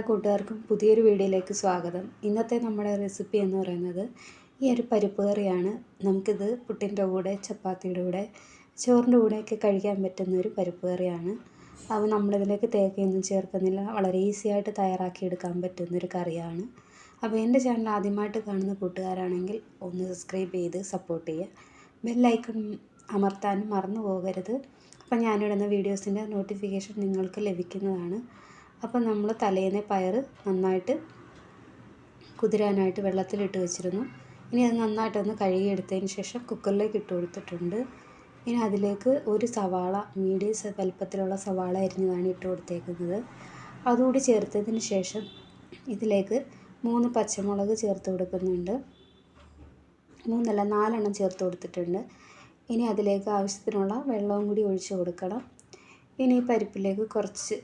എല്ലാ കൂട്ടുകാർക്കും പുതിയൊരു വീഡിയോയിലേക്ക് സ്വാഗതം. ഇന്നത്തെ നമ്മുടെ റെസിപ്പി എന്ന് പറയുന്നത് ഈ ഒരു പരിപ്പ് കറിയാണ്. നമുക്കിത് പുട്ടിന്റെ കൂടെ ചപ്പാത്തിയുടെ കൂടെ ചോറിന്റെ കൂടെയൊക്കെ കഴിക്കാൻ പറ്റുന്ന ഒരു പരിപ്പ് കറിയാണ്. അപ്പോൾ നമ്മളിതിലേക്ക് തേക്കയൊന്നും ചേർക്കുന്നില്ല. വളരെ ഈസി ആയിട്ട് തയ്യാറാക്കിയെടുക്കാൻ പറ്റുന്ന ഒരു കറിയാണ്. അപ്പോൾ എന്റെ ചാനൽ ആദ്യമായിട്ട് കാണുന്ന കൂട്ടുകാരാണെങ്കിൽ ഒന്ന് സബ്സ്ക്രൈബ് ചെയ്ത് സപ്പോർട്ട് ചെയ്യുക. ബെല്ലൈക്കൺ അമർത്താനും മറന്നു പോകരുത്. അപ്പോൾ ഞാനിടുന്ന വീഡിയോസിന്റെ നോട്ടിഫിക്കേഷൻ നിങ്ങൾക്ക് ലഭിക്കുന്നതാണ്. അപ്പം നമ്മൾ തലേന്ന് പയർ നന്നായിട്ട് കുതിരാനായിട്ട് വെള്ളത്തിലിട്ട് വെച്ചിരുന്നു. ഇനി അത് നന്നായിട്ടൊന്ന് കഴുകിയെടുത്തതിന് ശേഷം കുക്കറിലേക്ക് ഇട്ട് കൊടുത്തിട്ടുണ്ട്. ഇനി അതിലേക്ക് ഒരു സവാള മീഡിയം വലുപ്പത്തിലുള്ള സവാള അരിഞ്ഞതാണ് ഇട്ട് കൊടുത്തേക്കുന്നത്. അതുകൂടി ചേർത്തതിന് ശേഷം ഇതിലേക്ക് മൂന്ന് പച്ചമുളക് ചേർത്ത് കൊടുക്കുന്നുണ്ട്. മൂന്നല്ല നാലെണ്ണം ചേർത്ത് കൊടുത്തിട്ടുണ്ട്. ഇനി അതിലേക്ക് ആവശ്യത്തിനുള്ള വെള്ളവും കൂടി ഒഴിച്ച് കൊടുക്കണം. ഇനി പരിപ്പിലേക്ക് കുറച്ച്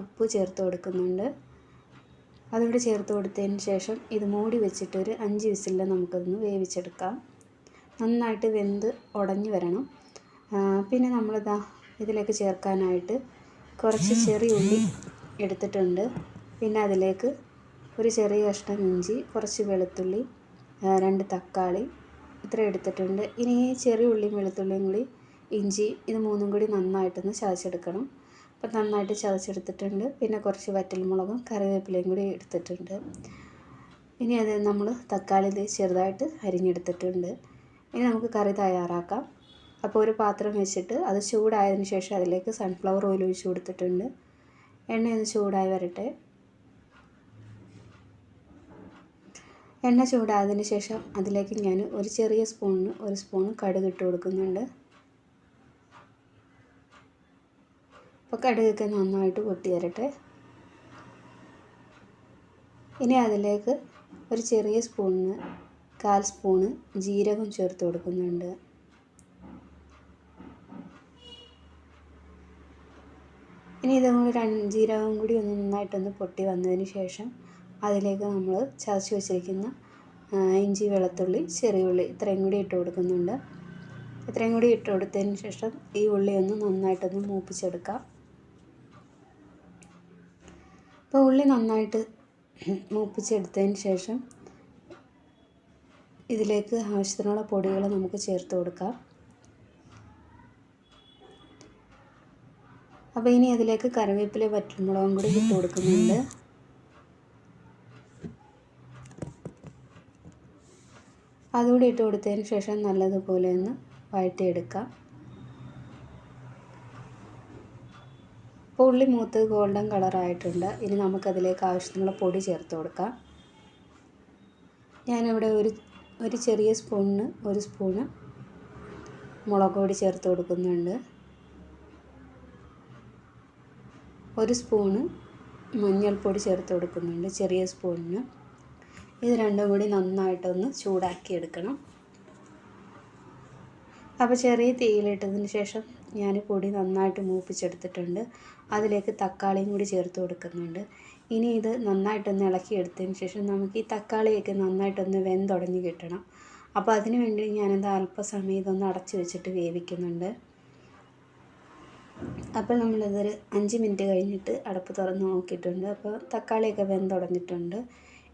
ഉപ്പ് ചേർത്ത് കൊടുക്കുന്നുണ്ട്. അതുകൂടെ ചേർത്ത് കൊടുത്തതിന് ശേഷം ഇത് മൂടി വെച്ചിട്ട് ഒരു അഞ്ച് വിസിലിൽ നമുക്കതൊന്ന് വേവിച്ചെടുക്കാം. നന്നായിട്ട് വെന്ത് ഉടഞ്ഞു വരണം. പിന്നെ നമ്മളിതാ ഇതിലേക്ക് ചേർക്കാനായിട്ട് കുറച്ച് ചെറിയ ഉള്ളി എടുത്തിട്ടുണ്ട്. പിന്നെ അതിലേക്ക് ഒരു ചെറിയ കഷ്ണം ഇഞ്ചി കുറച്ച് വെളുത്തുള്ളി രണ്ട് തക്കാളി ഇത്ര എടുത്തിട്ടുണ്ട്. ഇനി ചെറിയ ഉള്ളിയും വെളുത്തുള്ളിയും കൂടി ഇഞ്ചി ഇത് മൂന്നും കൂടി നന്നായിട്ടൊന്ന് ചതച്ചെടുക്കണം. അപ്പം നന്നായിട്ട് ചതച്ചെടുത്തിട്ടുണ്ട്. പിന്നെ കുറച്ച് വറ്റൽമുളകും കറിവേപ്പിലയും കൂടി എടുത്തിട്ടുണ്ട്. ഇനി അത് നമ്മൾ തക്കാളി ചെറുതായിട്ട് അരിഞ്ഞെടുത്തിട്ടുണ്ട്. ഇനി നമുക്ക് കറി തയ്യാറാക്കാം. അപ്പോൾ ഒരു പാത്രം വെച്ചിട്ട് അത് ചൂടായതിന് ശേഷം അതിലേക്ക് സൺഫ്ലവർ ഓയിൽ ഒഴിച്ച് കൊടുത്തിട്ടുണ്ട്. എണ്ണയൊന്ന് ചൂടായി വരട്ടെ. എണ്ണ ചൂടായതിന് ശേഷം അതിലേക്ക് ഞാൻ ഒരു ചെറിയ സ്പൂണിന് ഒരു സ്പൂൺ കടുക് ഇട്ട് കൊടുക്കുന്നുണ്ട്. അപ്പോൾ കടുകൊക്കെ നന്നായിട്ട് പൊട്ടി വരട്ടെ ഇനി അതിലേക്ക് ഒരു ചെറിയ സ്പൂണിന് കാൽ സ്പൂണ് ജീരകം ചേർത്ത് കൊടുക്കുന്നുണ്ട്. ഇനി ഇതും കൂടി ജീരകം കൂടി ഒന്ന് നന്നായിട്ടൊന്ന് പൊട്ടി വന്നതിന് ശേഷം അതിലേക്ക് നമ്മൾ ചതച്ച് വെച്ചിരിക്കുന്ന ഇഞ്ചി വെളുത്തുള്ളി ചെറിയ ഉള്ളി ഇത്രയും കൂടി ഇട്ട് കൊടുക്കുന്നുണ്ട്. ഇത്രയും കൂടി ഇട്ട് കൊടുത്തതിന് ശേഷം ഈ ഉള്ളി ഒന്ന് നന്നായിട്ടൊന്ന് മൂപ്പിച്ചെടുക്കാം. അപ്പോൾ ഉള്ളി നന്നായിട്ട് മൂപ്പിച്ചെടുത്തതിന് ശേഷം ഇതിലേക്ക് ആവശ്യത്തിനുള്ള പൊടികൾ നമുക്ക് ചേർത്ത് കൊടുക്കാം. അപ്പോൾ ഇനി അതിലേക്ക് കറിവേപ്പില പറ്റുമുളകും കൂടി ഇട്ട് കൊടുക്കുന്നുണ്ട്. അതുകൂടി ഇട്ട് കൊടുത്തതിന് ശേഷം നല്ലതുപോലെ ഒന്ന് വഴറ്റിയെടുക്കാം. അപ്പോൾ ഉള്ളി മൂത്ത് ഗോൾഡൻ കളറായിട്ടുണ്ട് ഇനി നമുക്കതിലേക്ക് ആവശ്യത്തിനുള്ള പൊടി ചേർത്ത് കൊടുക്കാം. ഞാനിവിടെ ഒരു ഒരു ചെറിയ സ്പൂണിന് ഒരു സ്പൂണ് മുളക് പൊടി ചേർത്ത് കൊടുക്കുന്നുണ്ട്. ഒരു സ്പൂണ് മഞ്ഞൾപ്പൊടി ചേർത്ത് കൊടുക്കുന്നുണ്ട് ചെറിയ സ്പൂണിന്. ഇത് രണ്ടും കൂടി നന്നായിട്ടൊന്ന് ചൂടാക്കിയെടുക്കണം. അപ്പോൾ ചെറിയ തീയിലിട്ടതിന് ശേഷം ഞാൻ പൊടി നന്നായിട്ട് മൂപ്പിച്ചെടുത്തിട്ടുണ്ട്. അതിലേക്ക് തക്കാളിയും കൂടി ചേർത്ത് കൊടുക്കുന്നുണ്ട്. ഇനി ഇത് നന്നായിട്ടൊന്ന് ഇളക്കി എടുത്തതിന് ശേഷം നമുക്ക് ഈ തക്കാളിയൊക്കെ നന്നായിട്ടൊന്ന് വെന്തുടഞ്ഞ് കിട്ടണം. അപ്പോൾ അതിന് വേണ്ടി ഞാനത് അല്പസമയം ഇതൊന്ന് അടച്ച് വെച്ചിട്ട് വേവിക്കുന്നുണ്ട്. അപ്പോൾ നമ്മളിതൊരു അഞ്ച് മിനിറ്റ് കഴിഞ്ഞിട്ട് അടപ്പ് തുറന്ന് നോക്കിയിട്ടുണ്ട്. അപ്പോൾ തക്കാളിയൊക്കെ വെന്തുടഞ്ഞിട്ടുണ്ട്.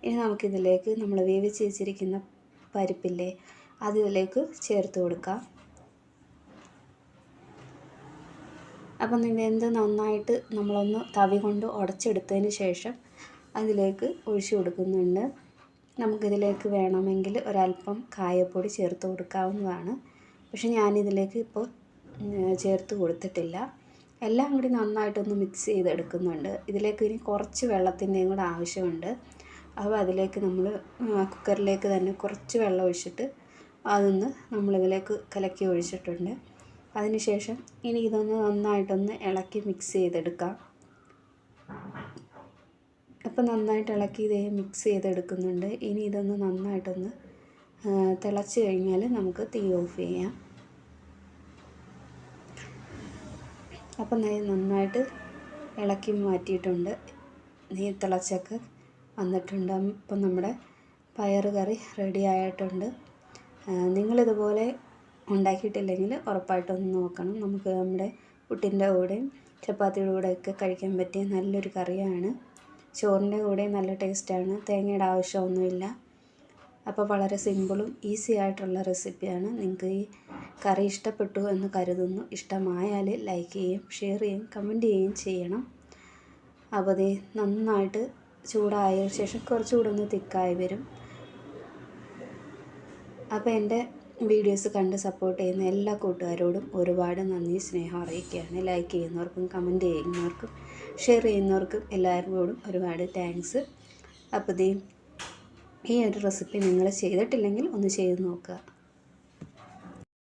ഇനി നമുക്കിതിലേക്ക് നമ്മൾ വേവിച്ച് വെച്ചിരിക്കുന്ന പരിപ്പില്ലേ അതിലേക്ക് ചേർത്ത് കൊടുക്കാം. അപ്പം എന്ത് നന്നായിട്ട് നമ്മളൊന്ന് തവി കൊണ്ട് ഉടച്ചെടുത്തതിന് ശേഷം അതിലേക്ക് ഒഴിച്ചു കൊടുക്കുന്നുണ്ട്. നമുക്കിതിലേക്ക് വേണമെങ്കിൽ ഒരല്പം കായപ്പൊടി ചേർത്ത് കൊടുക്കാവുന്നതാണ്. പക്ഷെ ഞാനിതിലേക്ക് ഇപ്പോൾ ചേർത്ത് കൊടുത്തിട്ടില്ല. എല്ലാം കൂടി നന്നായിട്ടൊന്ന് മിക്സ് ചെയ്തെടുക്കുന്നുണ്ട്. ഇതിലേക്ക് ഇനി കുറച്ച് വെള്ളത്തിന്റെയും കൂടെ ആവശ്യമുണ്ട്. അപ്പോൾ അതിലേക്ക് നമ്മൾ കുക്കറിലേക്ക് തന്നെ കുറച്ച് വെള്ളം ഒഴിച്ചിട്ട് അതൊന്ന് നമ്മളിതിലേക്ക് കലക്കി ഒഴിച്ചിട്ടുണ്ട്. അതിനുശേഷം ഇനി ഇതൊന്ന് നന്നായിട്ടൊന്ന് ഇളക്കി മിക്സ് ചെയ്തെടുക്കാം. അപ്പോൾ നന്നായിട്ട് ഇളക്കി ഇതേ മിക്സ് ചെയ്തെടുക്കുന്നുണ്ട്. ഇനി ഇതൊന്ന് നന്നായിട്ടൊന്ന് തിളച്ച് കഴിഞ്ഞാൽ നമുക്ക് തീ ഓഫ് ചെയ്യാം. അപ്പം നന്നായിട്ട് ഇളക്കി മാറ്റിയിട്ടുണ്ട്. നീ തിളച്ചൊക്കെ വന്നിട്ടുണ്ട്. അപ്പം നമ്മുടെ പയറ് കറി റെഡി ആയിട്ടുണ്ട് നിങ്ങളിതുപോലെ ഉണ്ടാക്കിയിട്ടില്ലെങ്കിൽ ഉറപ്പായിട്ടൊന്ന് നോക്കണം. നമുക്ക് നമ്മുടെ പുട്ടിന്റെ കൂടെയും ചപ്പാത്തിയുടെ ഒക്കെ കഴിക്കാൻ പറ്റിയ നല്ലൊരു കറിയാണ്. ചോറിന്റെ കൂടെ നല്ല ടേസ്റ്റാണ്. തേങ്ങയുടെ ആവശ്യമൊന്നുമില്ല. അപ്പോൾ വളരെ സിമ്പിളും ഈസി ആയിട്ടുള്ള റെസിപ്പിയാണ്. നിങ്ങൾക്ക് ഈ കറി ഇഷ്ടപ്പെട്ടു എന്ന് കരുതുന്നു. ഇഷ്ടമായാൽ ലൈക്ക് ചെയ്യും ഷെയർ ചെയ്യും കമന്റ് ചെയ്യുകയും ചെയ്യണം. അപ്പോൾ അതേ നന്നായിട്ട് ചൂടായ ശേഷം കുറച്ചുകൂടെ ഒന്ന് തിക്കായി വരും. അപ്പോൾ എന്റെ വീഡിയോസ് കണ്ട് സപ്പോർട്ട് ചെയ്യുന്ന എല്ലാ കൂട്ടുകാരോടും ഒരുപാട് നന്ദി സ്നേഹം അറിയിക്കുകയാണ്. ലൈക്ക് ചെയ്യുന്നവർക്കും കമന്റ് ചെയ്യുന്നവർക്കും ഷെയർ ചെയ്യുന്നവർക്കും എല്ലാവരോടും ഒരുപാട് താങ്ക്സ് അപ്പോൾ ഈ ഒരു റെസിപ്പി നിങ്ങൾ ചെയ്തിട്ടില്ലെങ്കിൽ ഒന്ന് ചെയ്ത് നോക്കുക.